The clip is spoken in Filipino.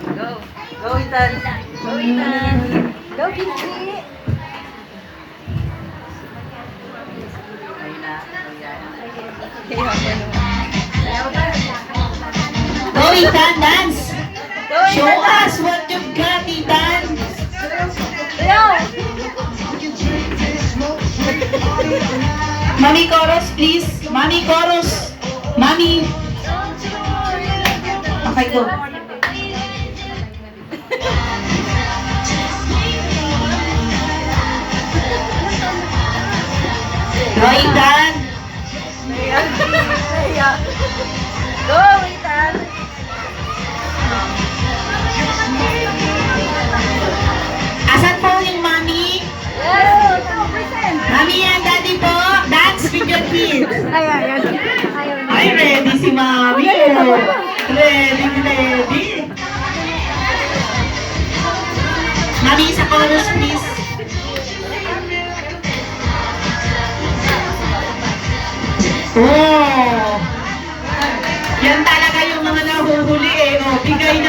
Go. Go, Ethan. Go, Ethan. Go, na. Go, Ethan, dance! Show us what you've got, Ethan! Ayaw. Mami chorus, please. Mami chorus. Mami. Okay. Go, Naiyak. Naiyak. Go, Ethan. Asan po yung mami? Yes. Present. Mami and daddy po. Dance with your kids. Ay, ay, ay. Ready si oh. Ready, ready. Mami, sa chorus, please. Oh! Yan talaga yung mga nahuhuli eh. Oh, bigay.